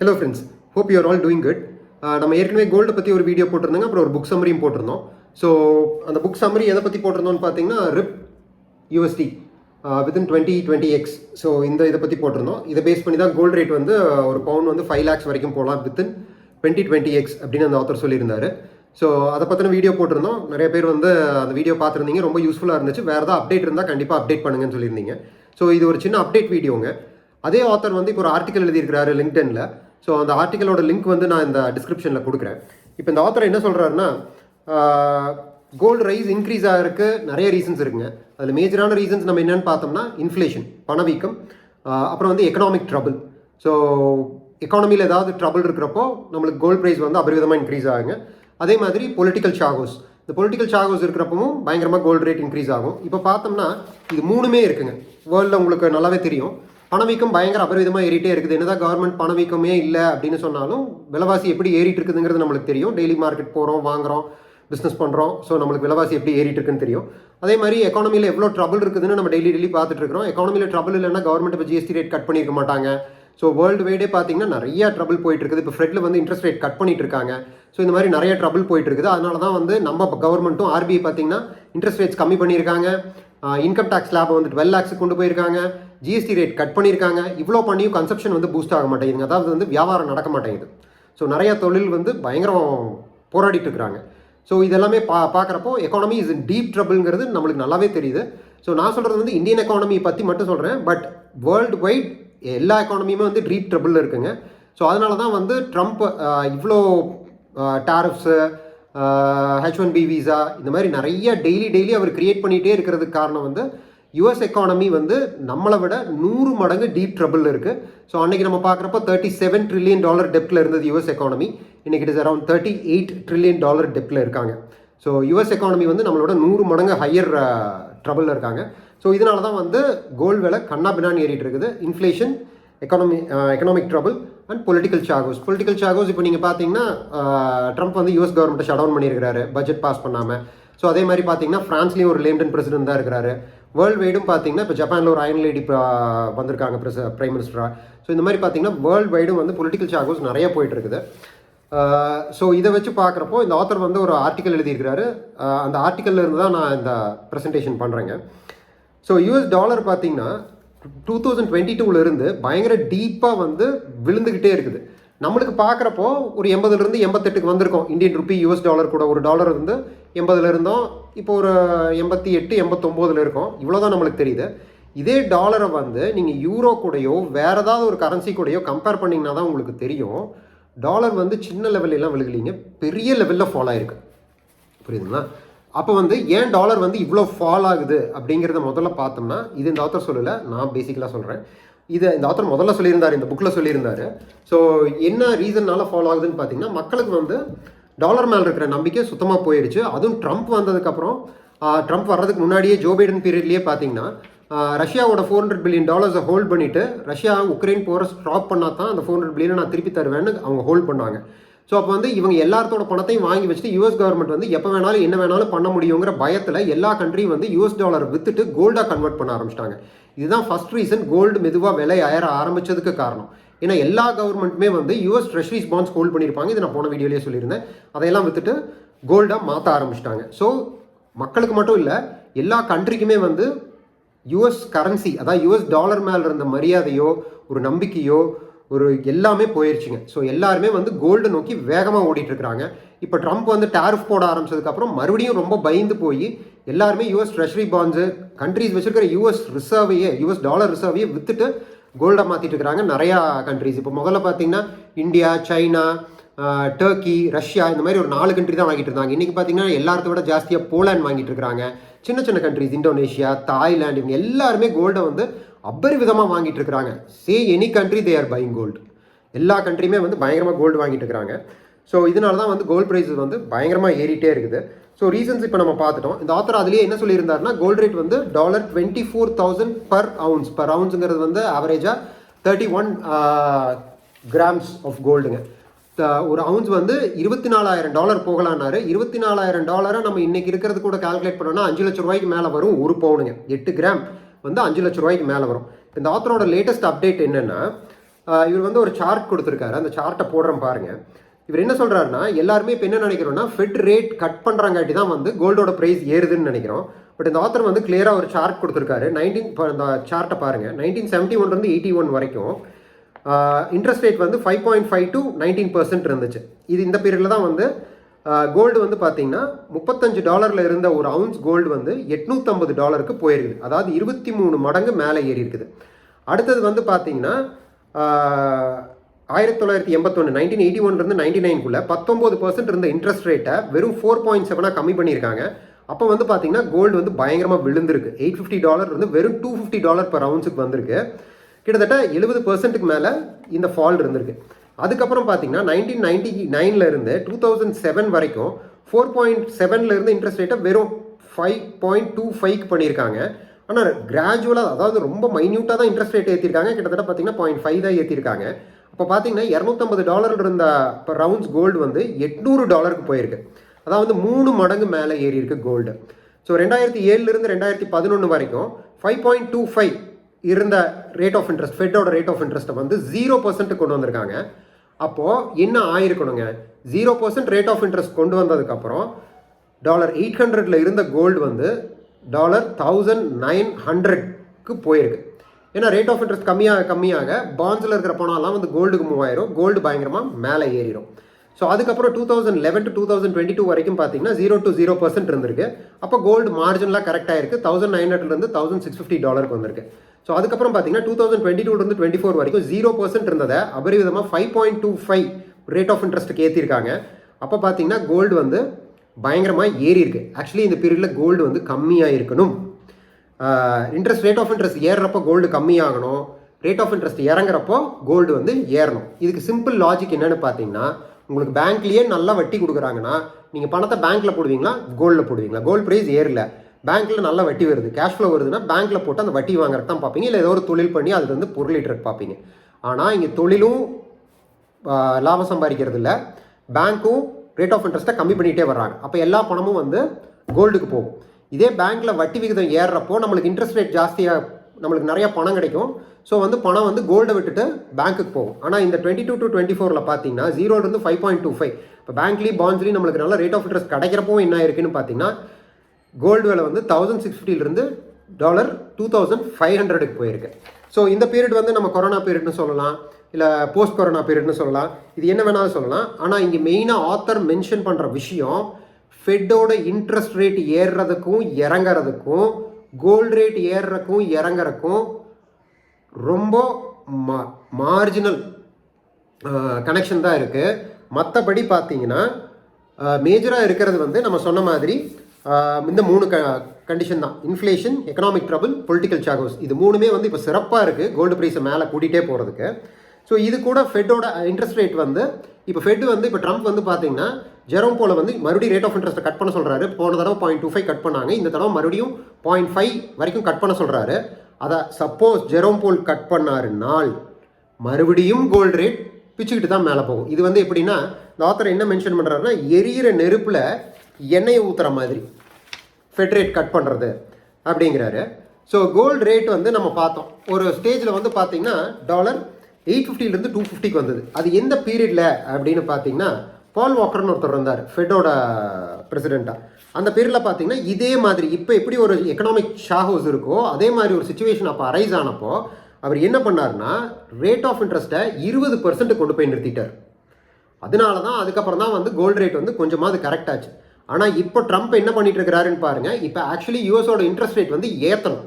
Hello friends hope you are all doing good நம்ம ஏற்கனவே கோல்டை பற்றி ஒரு வீடியோ போட்டிருந்தோங்க அப்புறம் ஒரு புக் சம்மரியும் போட்டிருந்தோம். ஸோ அந்த புக் சம்மரி எதை பற்றி போட்டிருந்தோம்னு பார்த்தீங்கன்னா rib USD within twenty twenty X so இந்த இதை பற்றி போட்டிருந்தோம். இதை பேஸ் பண்ணி தான் கோல்டு ரேட் வந்து uh, ஒரு பவுன் வந்து ஃபைவ் லேக்ஸ் வரைக்கும் போகலாம் வித்தின் டுவெண்ட்டி டுவெண்ட்டி எக்ஸ் அப்படின்னு அந்த ஆத்தர் சொல்லியிருந்தார். ஸோ அதை பற்றின வீடியோ போட்டிருந்தோம். நிறைய பேர் வந்து அந்த வீடியோ பார்த்துருந்தீங்க. ரொம்ப யூஸ்ஃபுல்லாக இருந்துச்சு. வேறு ஏதாவது அப்டேட் இருந்தால் கண்டிப்பாக அப்டேட் பண்ணுங்கன்னு சொல்லியிருந்தீங்க. ஸோ இது ஒரு சின்ன அப்டேட் வீடியோங்க அதே ஆத்தர் வந்து இப்போ ஒரு ஆர்டிக்கல் எழுதியிருக்கிறாரு லிங்க்டனில் ஸோ அந்த ஆர்டிக்கலோட லிங்க் வந்து நான் இந்த டிஸ்கிரிப்ஷனில் கொடுக்குறேன். இப்போ இந்த ஆத்தர் என்ன சொல்கிறாருன்னா கோல்டு ரைஸ் இன்க்ரீஸ் ஆகிறதுக்கு நிறைய ரீசன்ஸ் இருக்குங்க. அதில் மேஜரான ரீசன்ஸ் நம்ம என்னென்னு பார்த்தோம்னா இன்ஃப்ளேஷன் பணவீக்கம் அப்புறம் வந்து எக்கனாமிக் ட்ரபிள் ஸோ எக்கானமியில் ஏதாவது ட்ரபிள் இருக்கிறப்போ நம்மளுக்கு கோல்டு ப்ரைஸ் வந்து அபரிவிதமாக இன்க்ரீஸ் ஆகுங்க. அதே மாதிரி பொலிட்டிக்கல் ஷாகோஸ் இந்த பொலிட்டிக்கல் ஷாகோஸ் இருக்கிறப்பவும் பயங்கரமாக கோல்டு ரேட் இன்க்ரீஸ் ஆகும். இப்போ பார்த்தோம்னா இது மூணுமே இருக்குங்க. வேர்ல்டில் உங்களுக்கு நல்லாவே தெரியும். பணவீக்கம் பயங்கர அபரிவிதமாக ஏறிட்டே இருக்குது. என்னதான் கவர்மெண்ட் பணவீக்கமே இல்லை அப்படின்னு சொன்னாலும் விலைவாசி எப்படி ஏறிட்டு இருக்குதுங்கிறது நம்மளுக்கு தெரியும். டெய்லி மார்க்கெட் போகிறோம் வாங்குறோம் பிஸ்னஸ் பண்ணுறோம் ஸோ நம்மளுக்கு விலைவாசி எப்படி ஏறிட்டு இருக்குன்னு தெரியும். அதே மாதிரி எக்கானமியில் எவ்வளோ ட்ரபிள் இருக்குதுன்னு நம்ம டெய்லி டெய்லி பார்த்துட்டு இருக்கிறோம். எக்கானமியில் ட்ரபிள் இல்லைன்னா கவர்மெண்ட் இப்போ ஜிஎஸ்டி ரேட் கட் பண்ணியிருக்க மாட்டாங்க. ஸோ வேர்ல்டு வைடே பார்த்தீங்கன்னா நிறைய ட்ரபிள் போயிட்டு இருக்குது. இப்போ ஃப்ரெட்டில் வந்து இன்ட்ரெஸ்ட் ரேட் கட் பண்ணிட்டு இருக்காங்க. ஸோ இந்த மாதிரி நிறைய ட்ரபிள் போயிட்டு இருக்குது. அதனால தான் வந்து நம்ம கவர்மெண்ட்டும் ஆர்பிஐ பார்த்தீங்கன்னா இன்ட்ரெஸ்ட் ரேட்ஸ் கம்மி பண்ணியிருக்காங்க. இன்கம் டேக்ஸ் லேபை வந்து டுவெல் லேக்ஸுக்கு கொண்டு போயிருக்காங்க. ஜிஎஸ்டி ரேட் கட் பண்ணியிருக்காங்க. இவ்வளோ பண்ணியும் கன்சப்ஷன் வந்து பூஸ்ட் ஆக மாட்டேங்குதுங்க. அதாவது வந்து வியாபாரம் நடக்க மாட்டேங்குது. ஸோ நிறையா தொழில் வந்து பயங்கரம் போராடிட்டு இருக்கிறாங்க. ஸோ இதெல்லாமே பா பார்க்குறப்போ எக்கானமி இஸ் டீப் ட்ரபிள்ங்கிறது நம்மளுக்கு நல்லாவே தெரியுது. ஸோ நான் சொல்கிறது வந்து இந்தியன் எக்கானமி பற்றி மட்டும் சொல்கிறேன் பட் வேர்ல்டு வைட் எல்லா எக்கானமியுமே வந்து டீப் ட்ரபிளில் இருக்குங்க. ஸோ அதனால தான் வந்து ட்ரம்ப் இவ்வளோ tariffs H one B visa இந்த மாதிரி நிறைய டெய்லி டெய்லி அவர் கிரியேட் பண்ணிகிட்டே இருக்கிறதுக்கு காரணம் வந்து யுஎஸ் எக்கானமி வந்து நம்மளை விட நூறு மடங்கு டீப் ட்ரபிள் இருக்குது ஸோ அன்றைக்கி நம்ம பார்க்குறப்போ தேர்ட்டி செவன் ட்ரில்லியன் டாலர் டெப்டில் இருந்தது யுஎஸ் எக்கானமி இன்றைக்கி it is around thirty eight trillion dollar டெப்டில் இருக்காங்க. ஸோ யுஎஸ் எக்கானமி வந்து நம்மளோட நூறு மடங்கு ஹையர் ட்ரபிளில் uh, இருக்காங்க. ஸோ இதனால தான் வந்து கோல்டு விலை கண்ணா பின்னான்னு ஏறிட்டு இருக்குது. Inflation economy economic trouble and political Chagos political Chagos இப்போ நீங்கள் பார்த்தீங்கன்னா uh, ட்ரம்ப் வந்து யூஎஸ் கவர்மெண்ட்டை ஷட் டவுன் பண்ணியிருக்காரு பட்ஜெட் பாஸ் பண்ணாமல் ஸோ அதே மாதிரி பார்த்தீங்கன்னா ஃப்ரான்ஸ்லேயும் ஒரு லேண்டன் பிரசிடென்ட் தான் இருக்கிறாரு. வேர்ல்டு வைடும் பார்த்தீங்கன்னா இப்போ ஜப்பானில் ஒரு அயன் லேடி வந்திருக்காங்க பிரச பிரைம் மினிஸ்டராக ஸோ இந்த மாதிரி பார்த்தீங்கன்னா வேர்ல்டு வைடும் வந்து பொலிட்டிக்கல் சாகோஸ் நிறைய போயிட்டு இருக்குது ஸோ இதை வச்சு பார்க்குறப்போ இந்த ஆத்தர் வந்து ஒரு ஆர்டிக்கல் எழுதியிருக்கிறாரு. அந்த ஆர்டிக்கல்ல இருந்து தான் நான் இந்த ப்ரெசன்டேஷன் பண்ணுறேங்க ஸோ யூஎஸ் டாலர் பார்த்தீங்கன்னா டூ தௌசண்ட் டுவெண்ட்டி டூலேருந்து பயங்கர டீப்பாக வந்து விழுந்துக்கிட்டே இருக்குது. நம்மளுக்கு பார்க்குறப்போ ஒரு எண்பதுலேருந்து எண்பத்தெட்டுக்கு வந்திருக்கோம். இந்தியன் ருபி யூஎஸ் டாலர் கூட ஒரு டாலர் வந்து எண்பதுல இருந்தோம். இப்போ ஒரு எண்பத்தி எட்டு எண்பத்தொம்போதில் இருக்கோம். இவ்வளோ தான் நம்மளுக்கு தெரியுது. இதே டாலரை வந்து நீங்கள் யூரோ கூடயோ வேறு ஏதாவது ஒரு கரன்சி கூடயோ கம்பேர் பண்ணிங்கன்னா தான் உங்களுக்கு தெரியும். டாலர் வந்து சின்ன லெவல்லாம் விழுகலீங்க விழுகலிங்க. பெரிய லெவலில் ஃபால் ஆயிருக்கு. புரியுதுங்களா? அப்போ வந்து ஏன் டாலர் வந்து இவ்வளோ ஃபால் ஆகுது அப்படிங்கிறத முதல்ல பார்த்தோம்னா இது இந்த ஆத்தர் சொல்லலை நான் பேசிக்கலாக சொல்கிறேன் இது இந்த ஆத்தர் முதல்ல சொல்லியிருந்தார் இந்த புக்கில் சொல்லியிருந்தார். ஸோ என்ன ரீசன்னால ஃபாலோ ஆகுதுன்னு பார்த்தீங்கன்னா மக்களுக்கு வந்து டாலர் மேலே இருக்கிற நம்பிக்கை சுத்தமாக போயிடுச்சு. அதுவும் ட்ரம்ப் வந்ததுக்கப்புறம் ட்ரம்ப் வர்றதுக்கு முன்னாடியே ஜோ பைடன் பீரியட்லேயே பார்த்தீங்கன்னா ரஷ்யாவோட ஃபோர் ஹண்ட்ரட் பில்லியன் டாலர்ஸை ஹோல்ட் பண்ணிவிட்டு ரஷ்யா உக்ரைன் போகிற ஸ்டாப் பண்ணால் தான் அந்த ஃபோர் ஹண்ட்ரட் பில்லியனை நான் திருப்பி தருவேன்னு அவங்க ஹோல்ட் பண்ணாங்க. ஸோ அப்போ வந்து இவங்க எல்லாத்தோட பணத்தையும் வாங்கி வச்சுட்டு யூஎஸ் கவர்மெண்ட் வந்து எப்போ வேணாலும் என்ன வேணாலும் பண்ண முடியுங்கிற பயத்தில் எல்லா கண்ட்ரியும் வந்து யூஎஸ் டாலர் வித்துட்டு கோல்டாக கன்வெர்ட் பண்ண ஆரம்பிச்சிட்டாங்க. இதுதான் ஃபஸ்ட் ரீசன் கோல்டு மெதுவாக விலை ஏற ஆரம்பித்ததுக்கு காரணம். ஏன்னா எல்லா கவர்மெண்ட்டுமே வந்து யூஎஸ் ட்ரெஷரிஸ் பாண்ட்ஸ் ஹோல்ட் பண்ணியிருப்பாங்க. இது நான் போன வீடியோலேயே சொல்லியிருந்தேன். அதையெல்லாம் வித்துட்டு கோல்டாக மாற்ற ஆரம்பிச்சிட்டாங்க. ஸோ மக்களுக்கு மட்டும் இல்லை எல்லா கண்ட்ரிக்குமே வந்து யூஎஸ் கரன்சி அதாவது யூஎஸ் டாலர் மேலே இருந்த மரியாதையோ ஒரு நம்பிக்கையோ ஒரு எல்லாமே போயிடுச்சுங்க ஸோ எல்லாருமே வந்து கோல்டு நோக்கி வேகமாக ஓடிட்டுருக்குறாங்க. இப்போ ட்ரம்ப் வந்து டேரிஃப் போட ஆரம்பிச்சதுக்கப்புறம் மறுபடியும் ரொம்ப பயந்து போய் எல்லாருமே யூஎஸ் ட்ரெஷரி பாண்ட்ஸு கண்ட்ரிஸ் வச்சுருக்கிற யூஎஸ் ரிசர்வையே யூஎஸ் டாலர் ரிசர்வையே வித்துட்டு கோல்டாக மாற்றிட்டு இருக்கிறாங்க. நிறையா கண்ட்ரிஸ் இப்போ முதல்ல பார்த்தீங்கன்னா இந்தியா சைனா டர்க்கி ரஷ்யா இந்த மாதிரி ஒரு நாலு கண்ட்ரி தான் வாங்கிட்டு இருந்தாங்க. இன்றைக்கி பார்த்தீங்கன்னா எல்லாத்த விட ஜாஸ்தியாக போலாண்ட் வாங்கிட்டு இருக்காங்க சின்ன சின்ன கண்ட்ரிஸ் இந்தோனேஷியா தாய்லாந்து இவங்க எல்லாருமே கோல்டை வந்து அபரிவிதமாக வாங்கிட்டு இருக்கிறாங்க. Say any country they are buying gold எல்லா கண்ட்ரியுமே வந்து பயங்கரமாக கோல்டு வாங்கிட்டு இருக்கிறாங்க. ஸோ இதனால தான் வந்து கோல்டு ப்ரைஸ் வந்து பயங்கரமாக ஏறிட்டே இருக்குது. ஸோ ரீசன்ஸ் இப்போ நம்ம பார்த்துட்டோம். இந்த ஆத்தர் அதுலேயே என்ன சொல்லியிருந்தாருன்னா கோல்டு ரேட் வந்து dollar twenty four thousand per ounce per அவுன்ஸுங்கிறது வந்து ஆவரேஜாக தேர்ட்டி ஒன் கிராம்ஸ் ஆஃப் கோல்டுங்க ஒரு அவுன்ஸ் வந்து இருபத்தி நாலாயிரம் டாலர் போகலான்னாரு. இருபத்தி நாலாயிரம் டாலரை நம்ம இன்றைக்கி இருக்கிறது கூட கால்குலேட் பண்ணோம்னா அஞ்சு லட்ச ரூபாய்க்கு மேலே வரும் ஒரு பவுனுங்க. எட்டு கிராம் வந்து அஞ்சு லட்ச ரூபாய்க்கு மேலே வரும். இந்த ஆத்தரோட லேட்டஸ்ட் அப்டேட் என்னென்னா இவர் வந்து ஒரு சார்ட் கொடுத்துருக்காரு. அந்த சார்ட்டை போடுறேன் பாருங்கள் இவர் என்ன சொல்கிறாருன்னா எல்லாருமே இப்போ என்ன நினைக்கிறோம்னா ஃபெட் ரேட் கட் பண்ணுறாங்காட்டி தான் வந்து கோல்டோட ப்ரைஸ் ஏறுதுன்னு நினைக்கிறோம். பட் இந்த ஆத்தர் வந்து கிளியராக ஒரு சார்ட் கொடுத்துருக்காரு. நைன்டீன் இந்த சார்ட்டை பாருங்கள் நைன்டீன் செவன்ட்டி ஒன்லேருந்து எயிட்டி ஒன் வரைக்கும் இன்ட்ரெஸ்ட் ரேட் வந்து five point five to nineteen percent இருந்துச்சு. இது இந்த பீரியடில் தான் வந்து கோல்டு வந்து பார்த்தீங்கன்னா முப்பத்தஞ்சு டாலரில் இருந்த ஒரு அவுன்ஸ் கோல்டு வந்து எட்நூற்றம்பது டாலருக்கு போயிருக்குது. அதாவது இருபத்தி மூணு மடங்கு மேலே ஏறி இருக்குது அடுத்தது வந்து பார்த்தீங்கன்னா ஆயிரத்தி தொள்ளாயிரத்தி எண்பத்தொன்று நைன்டீன் எயிட்டி ஒன்லேருந்து நைன்டி நைன்குள்ளே பத்தொம்போது பர்சன்ட் இருந்த இன்ட்ரெஸ்ட் ரேட்டை வெறும் ஃபோர் பாயிண்ட் செவனாக கம்மி பண்ணியிருக்காங்க. அப்போ வந்து பார்த்தீங்கன்னா கோல்டு வந்து பயங்கரமாக விழுந்திருக்கு. எயிட் ஃபிஃப்டி டாலர் வந்து வெறும் டூ ஃபிஃப்டி டாலர் பர் அவுன்ஸுக்கு வந்திருக்கு. கிட்டத்தட்ட எழுபது பர்சன்ட்டுக்கு மேலே இந்த ஃபால் இருந்திருக்கு. அதுக்கப்புறம் பார்த்தீங்கன்னா நைன்டீன் நைன்டி நைன்லேருந்து டூ தௌசண்ட் செவன் வரைக்கும் ஃபோர் பாயிண்ட் செவன்லேருந்து இன்ட்ரெஸ்ட் ரேட்டை வெறும் ஃபைவ் பாயிண்ட் டூ ஃபைவ்க்கு பண்ணியிருக்காங்க. ஆனால் கிராஜுவலாக அதாவது ரொம்ப மைன்யூட்டாக தான் இன்ட்ரெஸ்ட் ரேட் ஏற்றிருக்காங்க கிட்டத்தட்ட பார்த்தீங்கன்னா பாயிண்ட் ஃபைவ் தான் ஏற்றிருக்காங்க இப்போ பார்த்தீங்கன்னா இரநூத்தம்பது டாலர் இருந்த இப்போ ரவுண்ட்ஸ் கோல்டு வந்து எட்நூறு டாலருக்கு போயிருக்கு. அதாவது மூணு மடங்கு மேலே ஏறி இருக்கு கோல்டு ஸோ ரெண்டாயிரத்தி ஏழுலேருந்து ரெண்டாயிரத்தி பதினொன்று வரைக்கும் ஃபைவ் பாயிண்ட் டூ ஃபைவ் இருந்த ரேட் ஆஃப் இன்ட்ரெஸ்ட் ஃபெட்டோட ரேட் ஆஃப் இன்ட்ரெஸ்ட்டை வந்து ஜீரோ பர்சன்ட் கொண்டு வந்திருக்காங்க. அப்போது என்ன ஆயிருக்கணுங்க? Zero percent rate of interest கொண்டு வந்ததுக்கப்புறம் டாலர் எயிட் ஹண்ட்ரடில் இருந்த கோல்டு வந்து டாலர் தௌசண்ட் நைன் ஹண்ட்ரட்க்கு போயிருக்கு. ஏன்னா ரேட் ஆஃப் இன்ட்ரெஸ்ட் கம்மியாக கம்மியாக பாண்ட்ஸில் இருக்கிற பணம்லாம் வந்து கோல்டுக்கு மூவ் ஆயிரும். கோல்டு பயங்கரமாக மேலே ஏறிடும் ஸோ அதுக்கப்புறம் two thousand eleven to two thousand twenty two வரைக்கும் பார்த்தீங்கன்னா ஜீரோ டு ஜீரோ பர்சன்ட் இருந்திருக்கு. அப்போ கோல்டு மார்ஜின்லாம் கரெக்டாக இருக்குது தௌசண்ட் நைன் ஹண்ட்ரட்லேருந்து தௌசண்ட் சிக்ஸ் ஃபிஃப்டி டாலருக்கு வந்திருக்கு. ஸோ அதுக்கப்புறம் பார்த்தீங்கன்னா டூ தௌசண்ட் டுவெண்ட்டி டூலேருந்து டுவெண்ட்டி ஃபோர் வரைக்கும் ஜீரோ பர்சன்ட் இருந்ததை அபரிவிதமாக five point two five rate of இன்ட்ரெஸ்ட்டுக்கு ஏற்றிருக்காங்க அப்போ பார்த்தீங்கன்னா கோல்டு வந்து பயங்கரமாக ஏறி இருக்கு ஆக்சுவலி இந்த பீரியடில் கோல்டு வந்து கம்மியாக இருக்கணும். இன்ட்ரெஸ்ட் ரேட் ஆஃப் இன்ட்ரெஸ்ட் ஏறுறப்போ கோல்டு கம்மியாகணும். ரேட் ஆஃப் இன்ட்ரெஸ்ட் இறங்குறப்போ கோல்டு வந்து ஏறணும். இதுக்கு சிம்பிள் லாஜிக் என்னென்னு பார்த்தீங்கன்னா உங்களுக்கு பேங்க்லேயே நல்லா வட்டி கொடுக்குறாங்கன்னா நீங்கள் பணத்தை பேங்க்கில் போடுவீங்களா? கோல்டில் போடுவீங்களா? கோல்டு ப்ரைஸ் ஏறல. பேங்க்கில் நல்ல வட்டி வருது. கேஷ் ஃப்ளோ வருதுன்னா பேங்க்கில் போட்டு அந்த வட்டி வாங்குறது தான் பார்ப்பீங்க. இல்லை ஏதோ ஒரு தொழில் பண்ணி அதுல வந்து பொருளீட்டுறதுக்கு பார்ப்பீங்க. ஆனால் இங்கே தொழிலும் லாபம் சம்பாதிக்கிறது இல்லை. பேங்க்கும் ரேட் ஆஃப் இன்ட்ரெஸ்ட்டை கம்மி பண்ணிகிட்டே வர்றாங்க. அப்போ எல்லா பணமும் வந்து கோல்டுக்கு போகும். இதே பேங்க்கில் வட்டி விகிதம் ஏறுறப்போ நம்மளுக்கு இன்ட்ரெஸ்ட் ரேட் ஜாஸ்தியாக நம்மளுக்கு நிறையா பணம் கிடைக்கும். ஸோ வந்து பணம் வந்து கோல்டை விட்டுட்டு பேங்க்குக்கு போகும். ஆனால் இந்த டுவெண்ட்டி டூ டு டுவெண்ட்டி ஃபோரில் பார்த்தீங்கன்னா ஜீரோலேருந்து ஃபைவ் பாயிண்ட் டூ ஃபைவ் இப்போ பேங்க்லேயும் பாண்ட்ஸ்லேயும் நம்மளுக்கு நல்ல ரேட் ஆஃப் இன்ட்ரெஸ்ட் கிடைக்கிறப்போ என்ன இருக்குன்னு பார்த்தீங்கன்னா கோல்டு விலை வந்து தௌசண்ட் சிக்ஸ் ஃபிஃப்டிலிருந்து டாலர் டூ தௌசண்ட் ஃபைவ் ஹண்ட்ரடுக்கு போயிருக்கு. ஸோ இந்த பீரியட் வந்து நம்ம கொரோனா பீரியட்னு சொல்லலாம் இல்லை போஸ்ட் கொரோனா பீரியட்னு சொல்லலாம். இது என்ன வேணாலும் சொல்லலாம். ஆனால் இங்கே மெயினாக ஆத்தர் மென்ஷன் பண்ணுற விஷயம் ஃபெட்டோட இன்ட்ரெஸ்ட் ரேட் ஏறுறதுக்கும் இறங்குறதுக்கும் கோல்டு ரேட் ஏறுறக்கும் இறங்குறதுக்கும் ரொம்ப மா மார்ஜினல் கனெக்ஷன் தான் இருக்குது மற்றபடி பார்த்தீங்கன்னா மேஜராக இருக்கிறது வந்து நம்ம சொன்ன மாதிரி இந்த மூணு க கண்டிஷன் தான். இன்ஃப்ளேஷன் எக்கனாமிக் ட்ரபிள் பொலிட்டிக்கல் சாகோஸ் இது மூணுமே வந்து இப்போ சிறப்பாக இருக்குது கோல்டு ப்ரைஸை மேலே கூட்டிகிட்டே போகிறதுக்கு ஸோ இது கூட ஃபெட்டோட இன்ட்ரெஸ்ட் ரேட் வந்து இப்போ ஃபெட் வந்து இப்போ ட்ரம்ப் வந்து பார்த்தீங்கன்னா ஜெரோம் போல வந்து மறுபடியும் ரேட் ஆஃப் இன்ட்ரெஸ்ட்டை கட் பண்ண சொல்கிறாரு போன தடவை பாயிண்ட் டூ ஃபைவ் கட் பண்ணாங்க. இந்த தடவை மறுபடியும் பாயிண்ட் ஃபைவ் வரைக்கும் கட் பண்ண சொல்கிறாரு அதை சப்போஸ் ஜெரோம் போல் கட் பண்ணாருனால் மறுபடியும் கோல்டு ரேட் பிச்சுக்கிட்டு தான் மேலே போகும். இது வந்து எப்படின்னா இந்த ஆத்தர் என்ன மென்ஷன் பண்ணுறாருன்னா எரியிற நெருப்பில் எண்ணெயை ஊற்றுற மாதிரி. ஃபெட் ரேட் கட் பண்ணுறது அப்படிங்கிறாரு. ஸோ கோல்டு ரேட் வந்து நம்ம பார்த்தோம். ஒரு ஸ்டேஜில் வந்து பார்த்தீங்கன்னா டாலர் எயிட் ஃபிஃப்டிலேருந்து டூ ஃபிஃப்டிக்கு வந்தது. அது எந்த பீரியடில் அப்படின்னு பார்த்தீங்கன்னா பால் வாக்கர்னு ஒருத்தர் இருந்தார் ஃபெட்டோட பிரசிடெண்ட்டாக அந்த பீரியடில் பார்த்தீங்கன்னா இதே மாதிரி இப்போ எப்படி ஒரு எக்கனாமிக் ஷாஹோஸ் இருக்கோ அதே மாதிரி ஒரு சுச்சுவேஷன் அப்போ அரைஸ் ஆனப்போ அவர் என்ன பண்ணாருன்னா ரேட் ஆஃப் இன்ட்ரெஸ்ட்டை இருபது பர்சன்ட் கொண்டு போய் நிறுத்திட்டார். அதனால தான் அதுக்கப்புறம் தான் வந்து கோல்டு ரேட் வந்து கொஞ்சமாவது கரெக்ட் ஆச்சு. ஆனால் இப்போ ட்ரம்ப் என்ன பண்ணிட்டு இருக்கிறாருன்னு பாருங்க இப்போ ஆக்சுவலி யூஎஸோட இன்ட்ரெஸ்ட் ரேட் வந்து ஏற்றணும்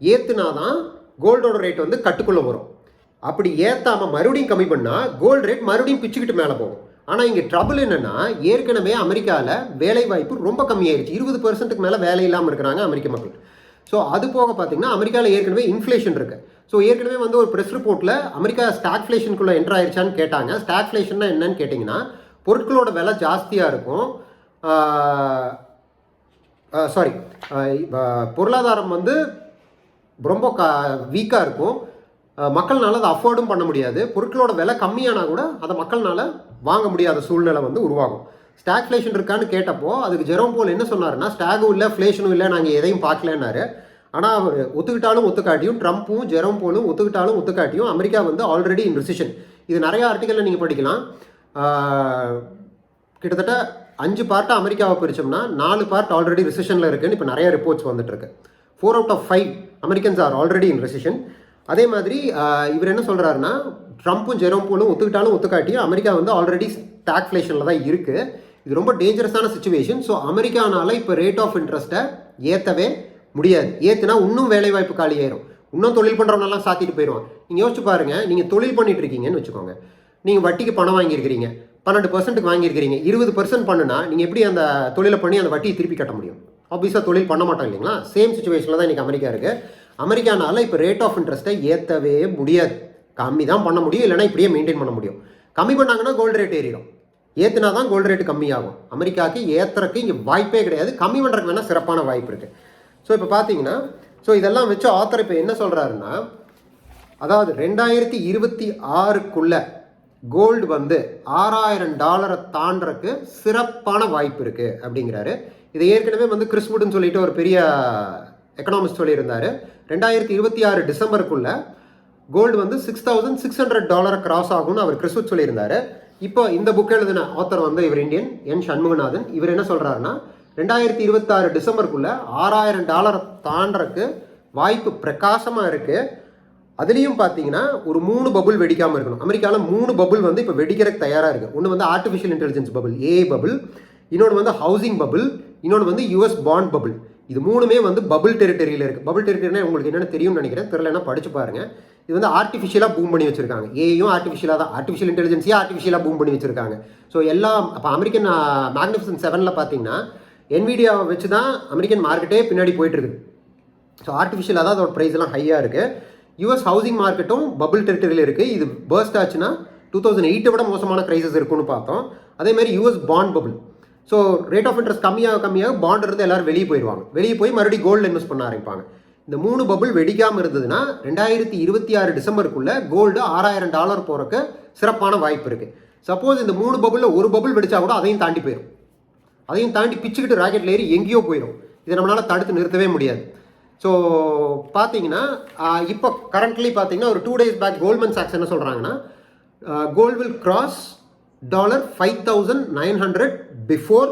ஏற்றுனா தான் கோல்டோட ரேட் வந்து கட்டுக்குள்ளே வரும். அப்படி ஏற்றாமல் மறுபடியும் கம்மி பண்ணால் கோல்டு ரேட் மறுபடியும் பிச்சுக்கிட்டு மேலே போகும். ஆனால் இங்கே ட்ரபிள் என்னென்னா ஏற்கனவே அமெரிக்காவில் வேலை வாய்ப்பு ரொம்ப கம்மியாயிருச்சு. இருபது பர்சன்ட்டுக்கு மேலே வேலை இல்லாமல் இருக்கிறாங்க அமெரிக்க மக்கள். ஸோ அது போக பார்த்தீங்கன்னா அமெரிக்காவில் ஏற்கனவே இன்ஃப்ளேஷன் இருக்கு. ஸோ ஏற்கனவே வந்து ஒரு ப்ரெஸ் ரிப்போர்ட்டில் அமெரிக்கா ஸ்டாக்ஃப்ளேஷனுக்குள்ளே என்ட்ரு ஆயிடுச்சான்னு கேட்டாங்க. ஸ்டாக்ஃப்ளேஷன்னா என்னன்னு கேட்டிங்கன்னா பொருட்களோட விலை ஜாஸ்தியாக இருக்கும். சாரி பொருளாதாரம் வந்து ரொம்ப க வீக்காக இருக்கும். மக்கள்னால் அதை அஃபோர்டும் பண்ண முடியாது. பொருட்களோட விலை கம்மியானா கூட அதை மக்கள்னால் வாங்க முடியாத சூழ்நிலை வந்து உருவாகும். ஸ்டாக்ஃப்ளேஷன் இருக்கான்னு கேட்டப்போ அதுக்கு ஜெரோம் போல் என்ன சொன்னாருன்னா ஸ்டாகும் இல்லை ஃப்ளேஷனும் இல்லை நாங்கள் எதையும் பார்க்கலன்னாரு. ஆனால் அவர் ஒத்துக்கிட்டாலும் ஒத்துக்காட்டியும் ட்ரம்ப்பும் ஜெரோம் போலும் ஒத்துக்கிட்டாலும் ஒத்துக்காட்டியும் அமெரிக்கா வந்து ஆல்ரெடி இன் ரிசிஷன் இது நிறைய ஆர்டிக்கலில் நீங்கள் படிக்கலாம். கிட்டத்தட்ட அஞ்சு பார்ட்டாக அமெரிக்காவை பிரிச்சோம்னா நாலு பார்ட் ஆல்ரெடி ரிசிஷனில் இருக்குன்னு இப்போ நிறைய ரிப்போர்ட்ஸ் வந்துட்டுருக்கு four out of five Americans are already in recession அதே மாதிரி இவர் என்ன சொல்கிறாருன்னா ட்ரம்ப்பும் ஜெரோம்போலும் ஒத்துக்கிட்டாலும் ஒத்துக்காட்டியும் அமெரிக்கா வந்து ஆல்ரெடி ஸ்டாக்ஃப்ளேஷனில் தான் இருக்குது இது ரொம்ப டேஞ்சரஸான சுச்சுவேஷன் ஸோ அமெரிக்கானால இப்போ ரேட் ஆஃப் இன்ட்ரெஸ்ட்டை ஏற்றவே முடியாது. ஏற்றுனா இன்னும் வேலைவாய்ப்பு காலியாயிரும் இன்னும் தொழில் பண்ணுறவனெல்லாம் சாத்திட்டு போயிடுவான். நீங்கள் யோசிச்சு பாருங்கள் நீங்கள் தொழில் பண்ணிட்டு இருக்கீங்கன்னு வச்சுக்கோங்க. நீங்கள் வட்டிக்கு பணம் வாங்கியிருக்கிறீங்க. பன்னெண்டு பர்சன்ட்டுக்கு வாங்கியிருக்கிறீங்க. இருபது பர்சன்ட் பண்ணுனா நீங்கள் எப்படி அந்த தொழிலை பண்ணி அந்த வட்டியை திருப்பி கட்ட முடியும்? ஆப்வியஸாக தொழில் பண்ண மாட்டோம் இல்லைங்களா? சேம் சுச்சுவேஷனில் தான் இன்றைக்கி அமெரிக்கா இருக்குது அமெரிக்கானால இப்போ ரேட் ஆஃப் இன்ட்ரெஸ்ட்டை ஏற்றவே முடியாது. கம்மி தான் பண்ண முடியும் இல்லைன்னா இப்படியே மெயின்டைன் பண்ண முடியும். கம்மி பண்ணாங்கன்னா கோல்டு ரேட் ஏறிடும். ஏற்றுனா தான் கோல்டு ரேட்டு கம்மியாகும். அமெரிக்காவுக்கு ஏற்றுறக்கு இங்கே வாய்ப்பே கிடையாது. கம்மி பண்ணுறதுக்கு வேணால் சிறப்பான வாய்ப்பு இருக்குது ஸோ இப்போ பார்த்தீங்கன்னா ஸோ இதெல்லாம் வச்சு ஆத்தர் இப்போ என்ன சொல்கிறாருன்னா அதாவது ரெண்டாயிரத்தி இருபத்தி ஆறுக்குள்ளே கோல்டு வந்து ஆறாயிரம் டாலரை தாண்டறக்கு சிறப்பான வாய்ப்பு இருக்குது அப்படிங்கிறாரு. இதை ஏற்கனவே வந்து கிறிஸ்வுட்னு சொல்லிட்டு ஒரு பெரிய எக்கனாமிஸ்ட் சொல்லியிருந்தார். ரெண்டாயிரத்தி இருபத்தி ஆறு டிசம்பருக்குள்ள கோல்டு வந்து சிக்ஸ் தௌசண்ட் சிக்ஸ் ஹண்ட்ரட் டாலரை கிராஸ் ஆகும்னு அவர் கிறிஸ்துவ சொல்லியிருந்தாரு. இப்போ இந்த புக் எழுதின ஆத்தர் வந்து இவர் இந்தியன் என் சண்முகநாதன். இவர் என்ன சொல்கிறாருன்னா ரெண்டாயிரத்தி இருபத்தாறு டிசம்பருக்குள்ள ஆறாயிரம் டாலரை தாண்டறக்கு வாய்ப்பு பிரகாசமாக இருக்குது அதுலேயும் பார்த்தீங்கன்னா ஒரு மூணு பபுள் வெடிக்காமல் இருக்கணும். அமெரிக்காவில் மூணு பபுள் வந்து இப்போ வெடிக்கிறதுக்கு தயாராக இருக்குது ஒன்று வந்து artificial intelligence bubble a bubble இன்னொன்று வந்து ஹவுசிங் பபுள் இன்னொன்று வந்து யூஎஸ் பாண்ட் பபுள் இது மூணுமே வந்து பபுள் டெரிட்டரியில் இருக்குது பபுள் டெரிட்டரினா உங்களுக்கு என்னென்னு தெரியும்னு நினைக்கிறேன். தெரிலனா படிச்சு பாருங்க. இது வந்து ஆர்டிஃபிஷியலாக பூம் பண்ணி வச்சிருக்காங்க. ஏயும் ஆர்டிஃபிஷியலாக தான். ஆர்டிஃபிஷியல் இன்டெலிஜென்ஸையும் ஆர்டிஃபிஷியலாக பூம் பண்ணி வச்சிருக்காங்க. ஸோ எல்லாம் அப்போ அமெரிக்கன் மேக்னிஃபிசன் செவனில் பார்த்தீங்கன்னா என்விடியாவை வச்சு தான் அமெரிக்கன் மார்க்கெட்டே பின்னாடி போயிட்டுருக்குது ஸோ ஆர்டிஃபிஷியலாக தான் அதோட ப்ரைஸ் எல்லாம் ஹையாக இருக்குது யூஎஸ் ஹவுசிங் மார்க்கெட்டும் பபுள் டெரிட்டரியில் இருக்குது இது பேர்ஸ்ட் ஆச்சுன்னா டூ தௌசண்ட் எயிட்டை விட மோசமான க்ரைசஸ் இருக்குன்னு பார்த்தோம். அதே மாதிரி US bond bubble so rate of interest கம்மியாக கம்மியாக பாண்ட் இருந்து எல்லாரும் வெளியே போயிடுவாங்க. வெளியே போய் மறுபடியும் கோல்டு இன்வெஸ்ட் பண்ண ஆரம்பிப்பாங்க. இந்த மூணு பபுள் வெடிக்காமல் இருந்ததுன்னா ரெண்டாயிரத்தி இருபத்தி ஆறு டிசம்பருக்குள்ளே கோல்டு ஆறாயிரம் டாலர் போகிறக்கு சிறப்பான வாய்ப்பு இருக்குது சப்போஸ் இந்த மூணு பபுளில் ஒரு பபுள் வெடிச்சா கூட அதையும் தாண்டி போயிடும். அதையும் தாண்டி பிச்சுக்கிட்டு ராக்கெட்டில் ஏறி எங்கேயோ போயிடும். இதை நம்மளால் தடுத்து நிறுத்தவே முடியாது. ஸோ பார்த்தீங்கன்னா இப்போ கரண்ட்லி பார்த்தீங்கன்னா ஒரு டூ டேஸ் பேக் கோல்மன் சாக்ஸ் என்ன சொல்கிறாங்கன்னா gold will cross dollar five thousand nine hundred before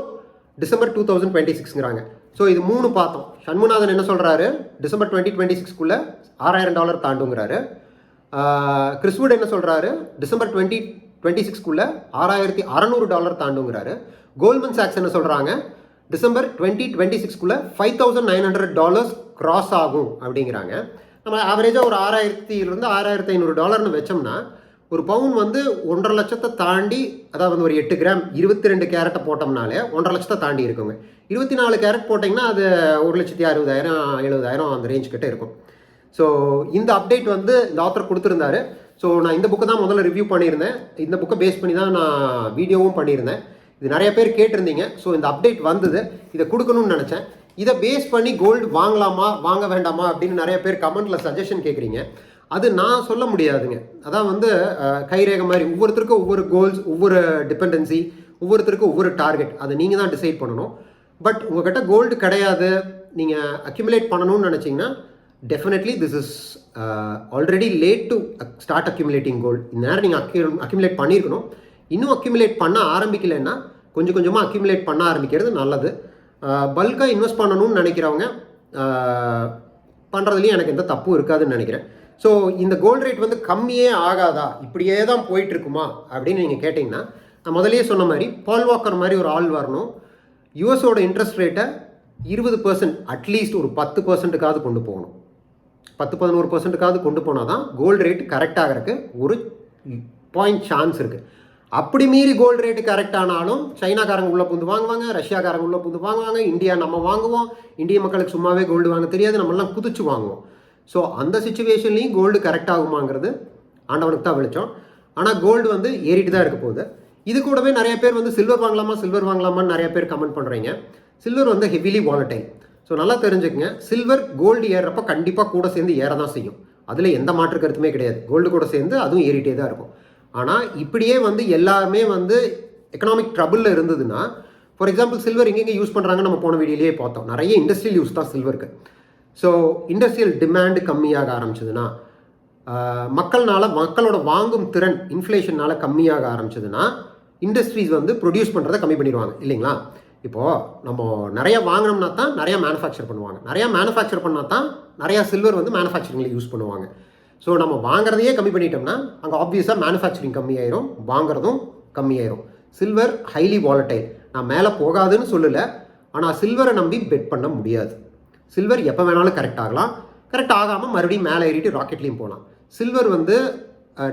December two thousand twenty சிக்ஸ்ங்கிறாங்க so இது மூணு பார்த்தோம். சண்முநாதன் என்ன சொல்கிறாரு டிசம்பர் டுவெண்ட்டி டுவெண்ட்டி சிக்ஸ்க்குள்ளே ஆறாயிரம் டாலர் தாண்டுங்கிறாரு. கிறிஸ்வுட் என்ன சொல்கிறாரு டிசம்பர் டுவெண்ட்டி டுவெண்ட்டி சிக்ஸ்க்குள்ளே ஆறாயிரத்தி அறநூறு டாலர் தாண்டுங்கிறாரு. கோல்மன் சாக்ஸ் என்ன சொல்கிறாங்க December twenty twenty சிக்ஸ்க்குள்ளே five thousand nine hundred dollars cross ஆகும் அப்படிங்கிறாங்க. நம்ம ஆவரேஜாக ஒரு ஆறாயிரத்திலிருந்து ஆறாயிரத்தி ஐநூறு டாலர்னு வச்சோம்னா ஒரு பவுன் வந்து ஒன்றரை லட்சத்தை தாண்டி அதாவது வந்து ஒரு எட்டு கிராம் இருபத்தி ரெண்டு கேரட்டை போட்டோம்னாலே ஒன்றரை லட்சத்தை தாண்டி இருக்குங்க. இருபத்தி நாலு கேரட் போட்டிங்கன்னா அது ஒரு லட்சத்தி அறுபதாயிரம் எழுபதாயிரம் அந்த ரேஞ்ச் கிட்ட இருக்கும். ஸோ இந்த அப்டேட் வந்து இந்த ஆத்தர் கொடுத்துருந்தாரு. ஸோ நான் இந்த புக்கை தான் முதல்ல ரிவ்யூ பண்ணியிருந்தேன். இந்த புக்கை பேஸ் பண்ணி தான் நான் வீடியோவும் பண்ணியிருந்தேன். இது நிறைய பேர் கேட்டிருந்தீங்க. ஸோ இந்த அப்டேட் வந்தது. இதை கொடுக்கணும்னு நினச்சேன். இதை பேஸ் பண்ணி கோல்டு வாங்கலாமா வாங்க வேண்டாமா அப்படின்னு நிறைய பேர் கமெண்ட்டில் சஜஷன் கேட்குறீங்க அது நான் சொல்ல முடியாதுங்க. அதான் வந்து அஹ், கைரேகை மாதிரி ஒவ்வொருத்தருக்கும் ஒவ்வொரு கோல்ஸ் ஒவ்வொரு டிபெண்டன்சி ஒவ்வொருத்தருக்கும் ஒவ்வொரு டார்கெட் அதை நீங்கள் தான் டிசைட் பண்ணணும். பட் உங்ககிட்ட கோல்டு கிடையாது. நீங்கள் அக்யூமுலேட் பண்ணணும்னு நினச்சிங்கன்னா definitely this is already late to start accumulating gold இந்த நேரம் நீங்கள் அக்யூ அக்யூமுலேட் பண்ணியிருக்கணும். இன்னும் அக்யூமுலேட் பண்ண ஆரம்பிக்கலைன்னா கொஞ்சம் கொஞ்சமாக அக்யூமுலேட் பண்ண ஆரம்பிக்கிறது நல்லது. பல்காக இன்வெஸ்ட் பண்ணணும்னு நினைக்கிறவங்க பண்ணுறதுலையும் எனக்கு எந்த தப்பும் இருக்காதுன்னு நினைக்கிறேன். ஸோ இந்த கோல்டு ரேட் வந்து கம்மியே ஆகாதா? இப்படியே தான் போயிட்டுருக்குமா? அப்படின்னு நீங்கள் கேட்டிங்கன்னா நான் முதலே சொன்ன மாதிரி பால் வாக்கர் மாதிரி ஒரு ஆள் வரணும். யூஎஸோட இன்ட்ரெஸ்ட் ரேட்டை இருபது பர்சன்ட் அட்லீஸ்ட் ஒரு பத்து பர்சன்ட்டுக்காவது கொண்டு போகணும். பத்து பதினோரு பர்சன்ட்டுக்காவது கொண்டு போனால் தான் கோல்டு ரேட் கரெக்ட் ஆகிறதுக்கு ஒரு பாயிண்ட் சான்ஸ் இருக்குது அப்படி மீறி கோல்டு ரேட்டு கரெக்ட் ஆனாலும் சைனாக்காரங்க உள்ளே புந்து வாங்குவாங்க ரஷ்யாக்காரங்க உள்ளே புந்து வாங்குவாங்க இந்தியா நம்ம வாங்குவோம். இந்திய மக்களுக்கு சும்மாவே கோல்டு வாங்க தெரியாது நம்மளாம் குதிச்சு வாங்குவோம். ஸோ அந்த சுச்சுவேஷன்லேயும் கோல்டு கரெக்ட் ஆகுமாங்கிறது ஆண்டவனுக்கு தான் வெளிச்சம். ஆனால் கோல்டு வந்து ஏறிட்டு தான் இருக்க போகுது. இது கூடவே நிறைய பேர் வந்து சில்வர் வாங்கலாமா சில்வர் வாங்கலாமான்னு நிறைய பேர் கமெண்ட் பண்ணுறீங்க சில்வர் வந்து ஹெவிலி வாலட்டைல் ஸோ நல்லா தெரிஞ்சுக்கங்க. சில்வர் கோல்டு ஏறுறப்ப கண்டிப்பாக கூட சேர்ந்து ஏற தான் செய்யும். அதில் எந்த மாற்று கருத்துமே கிடையாது. கோல்டு கூட சேர்ந்து அதுவும் ஏறிட்டே தான் இருக்கும். ஆனால் இப்படியே வந்து எல்லாமே வந்து எக்கனாமிக் ட்ரபிளில் இருந்ததுன்னா ஃபார் எக்ஸாம்பிள் சில்வர் எங்கெங்கே யூஸ் பண்ணுறாங்கன்னு நம்ம போன வீடியோலேயே பார்த்தோம். நிறைய இண்டஸ்ட்ரியல் யூஸ் தான் சில்வருக்கு ஸோ இண்டஸ்ட்ரியல் டிமாண்டு கம்மியாக ஆரம்பிச்சதுன்னா மக்கள்னால் மக்கள்னால மக்களோட வாங்கும் திறன் இன்ஃப்ளேஷனால் கம்மியாக ஆரம்பிச்சதுன்னா இண்டஸ்ட்ரீஸ் வந்து ப்ரொடியூஸ் பண்ணுறதை கம்மி பண்ணிடுவாங்க இல்லைங்களா? இப்போது நம்ம நிறைய வாங்கினோம்னா தான் நிறையா மேனுஃபேக்சர் பண்ணுவாங்க. நிறையா மேனுஃபேக்சர் பண்ணால் தான் நிறையா சில்வர் வந்து மேனுஃபேக்சரிங்கில் யூஸ் பண்ணுவாங்க. ஸோ நம்ம வாங்குறதையே கம்மி பண்ணிட்டோம்னா அங்கே ஆப்வியஸாக மேனுஃபேக்சரிங் கம்மியாயிரும் வாங்குறதும் கம்மியாயிரும். சில்வர் ஹைலி வாலட்டைல் நான் மேலே போகாதுன்னு சொல்லலை ஆனால் சில்வரை நம்பி பெட் பண்ண முடியாது. சில்வர் எப்போ வேணாலும் கரெக்ட் ஆகலாம். கரெக்ட் ஆகாமல் மறுபடியும் மேலே ஏறிட்டு ராக்கெட்லேயும் போகலாம். சில்வர் வந்து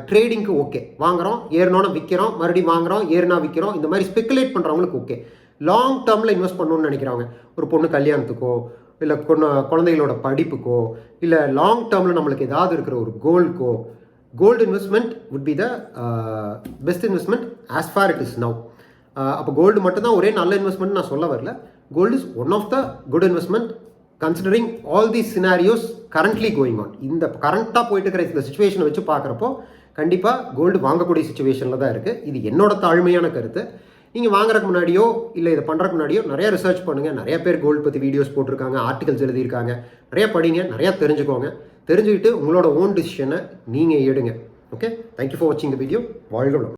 ட்ரேடிங்க்கு ஓகே வாங்குறோம் ஏறினோன்னா விற்கிறோம் மறுபடியும் வாங்குறோம் ஏறினா விற்கிறோம் இந்த மாதிரி ஸ்பெகுலேட் பண்ணுறவங்களுக்கு ஓகே லாங் டேர்மில் இன்வெஸ்ட் பண்ணணும்னு நினைக்கிறவங்க ஒரு பொண்ணு கல்யாணத்துக்கோ இல்லை கொண்டு குழந்தைகளோட படிப்புக்கோ இல்லை லாங் டேர்மில் நம்மளுக்கு ஏதாவது இருக்கிற ஒரு கோல்டுக்கோ gold investment would be the best investment as far as it is now gold மட்டும்தான் ஒரே நல்ல இன்வெஸ்ட்மெண்ட் நான் சொல்ல வரல. Gold is one of the good investment considering all the scenarios currently going on இந்த கரண்ட்டாக போயிட்டு இருக்கிற இந்த சுச்சுவேஷனை வச்சு பார்க்குறப்போ கண்டிப்பாக கோல்டு வாங்கக்கூடிய சுச்சுவேஷனில் தான் இருக்குது இது என்னோட தாழ்மையான கருத்து. நீங்கள் வாங்குறதுக்கு முன்னாடியோ இல்லை இதை பண்ணுறதுக்கு முன்னாடியோ நிறையா ரிசர்ச் பண்ணுங்கள் நிறைய பேர் கோல்டு பற்றி வீடியோஸ் போட்டிருக்காங்க ஆர்டிகல்ஸ் எழுதியிருக்காங்க. நிறைய படிங்க நிறையா தெரிஞ்சுக்கோங்க. தெரிஞ்சுக்கிட்டு உங்களோட ஓன் டிசிஷனை நீங்கள் எடுங்க. ஓகே தேங்க்யூ ஃபார் வாட்சிங் த வீடியோ வாழ்க